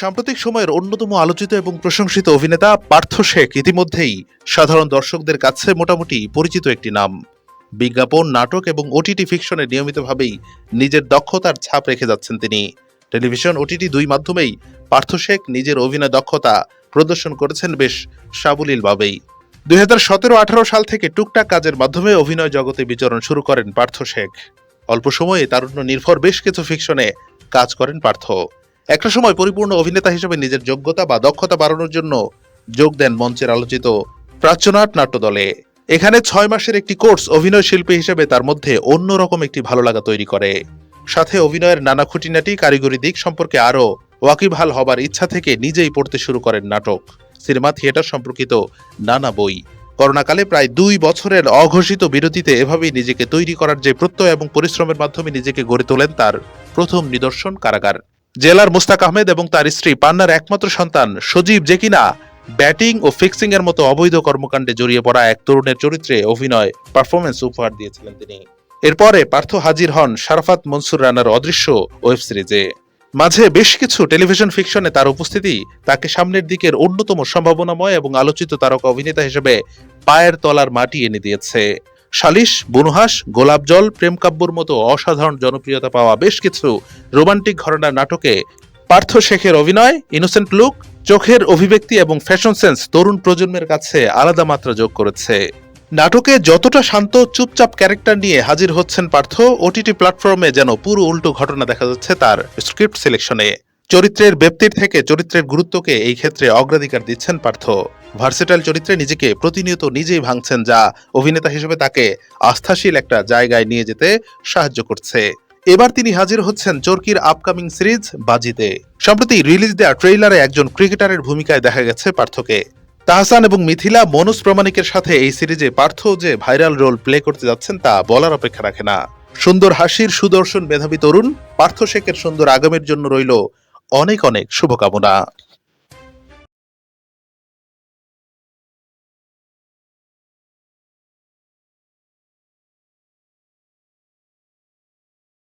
সাম্প্রতিক সময়ের অন্যতম আলোচিত এবং প্রশংসিত অভিনেতা পার্থ শেখ ইতিমধ্যেই সাধারণ দর্শকদের কাছে মোটামুটি পরিচিত একটি নাম। বিজ্ঞাপন, নাটক এবং ওটিটি ফিকশনে নিয়মিতভাবেই নিজের দক্ষতার ছাপ রেখে যাচ্ছেন তিনি। টেলিভিশন ওটিটি দুই মাধ্যমেই পার্থ শেখ নিজের অভিনয় দক্ষতা প্রদর্শন করেছেন বেশ সাবলীলভাবেই। দুই হাজার সতেরো আঠারো সাল থেকে টুকটাক কাজের মাধ্যমে অভিনয় জগতে বিচরণ শুরু করেন পার্থ শেখ। অল্প সময়ে তার তারুণ্য নির্ভর বেশ কিছু ফিকশনে কাজ করেন পার্থ। একটা সময় পরিপূর্ণ অভিনেতা হিসেবে নিজের যোগ্যতা বা দক্ষতা বাড়ানোর জন্য যোগ দেন মঞ্চের আলোচিত প্রাচ্যনাট নাট্য দলে এখানে ছয় মাসের একটি কোর্স অভিনয় শিল্পী হিসেবে তার মধ্যে অন্যরকম একটি ভালো লাগা তৈরি করে। সাথে অভিনয়ের নানা খুঁটিনাটি, কারিগরি দিক সম্পর্কে আরও ওয়াকিবহাল হবার ইচ্ছা থেকে নিজেই পড়তে শুরু করেন নাটক। সিনেমা, থিয়েটার সম্পর্কিত নানা বই। করোনাকালে প্রায় দুই বছরের অঘোষিত বিরতিতে এভাবেই নিজেকে তৈরি করার যে প্রত্যয় এবং পরিশ্রমের মাধ্যমে নিজেকে গড়ে তোলেন তার প্রথম নিদর্শন কারাগার। জেলার মুস্তাক আহমেদ এবং তার স্ত্রী পান্নার একমাত্র সন্তান সজীব যে কিনা ব্যাটিং ও ফিক্সিং এর মতো অবৈধ কর্মকাণ্ডে জড়িয়ে পড়া এক তরুণের চরিত্রে অভিনয় পারফরমেন্স উপহার দিয়েছিলেন তিনি। এরপরে পার্থ হাজির হন শারাফাত মনসুর রানার অদৃশ্য ওয়েব সিরিজে। মাঝে বেশ কিছু টেলিভিশন ফিকশনে তার উপস্থিতি তাকে সামনের দিকের অন্যতম সম্ভাবনাময় এবং আলোচিত তারকা অভিনেতা হিসেবে পায়ের তলার মাটি এনে দিয়েছে। সালিশ, বনুহাস, গোলাপ জল, প্রেম কাব্যর মতো অসাধারণ জনপ্রিয়তা পাওয়া বেশ কিছু রোমান্টিক ঘটনার নাটকে পার্থ শেখের অভিনয় ইনোসেন্ট লুক চোখের অভিব্যক্তি এবং ফ্যাশন সেন্স তরুণ প্রজন্মের কাছে আলাদা মাত্রা যোগ করেছে। নাটকে যতটা শান্ত, চুপচাপ ক্যারেক্টার নিয়ে হাজির হচ্ছেন পার্থ ওটিটি প্ল্যাটফর্মে যেন পুরো উল্টো ঘটনা দেখা যাচ্ছে তার স্ক্রিপ্ট সিলেকশনে চরিত্রের ব্যক্তির থেকে চরিত্রের গুরুত্বকে এই ক্ষেত্রে অগ্রাধিকার দিচ্ছেন পার্থ। ভার্সেটাইল চরিত্রে নিজেকে প্রতিনিয়ত নিজেই ভাঙছেন যা অভিনেতা হিসেবে তাকে আস্থাশীল একটা জায়গায় নিয়ে যেতে সাহায্য করছে। এবার তিনি হাজির হচ্ছেন চরকির আপকামিং সিরিজ বাজিতে। সম্প্রতি রিলিজ দেওয়া ট্রেইলারে একজন ক্রিকেটারের ভূমিকায় দেখা গেছে পার্থকে। তাহসান এবং মিথিলা মনোজ প্রমাণিকের সাথে এই সিরিজে পার্থ যে ভাইরাল রোল প্লে করতে যাচ্ছেন তা বলার অপেক্ষা রাখে না। সুন্দর হাসির সুদর্শন মেধাবী তরুণ পার্থ শেখের সুন্দর আগামীর জন্য রইল অনেক অনেক শুভকামনা।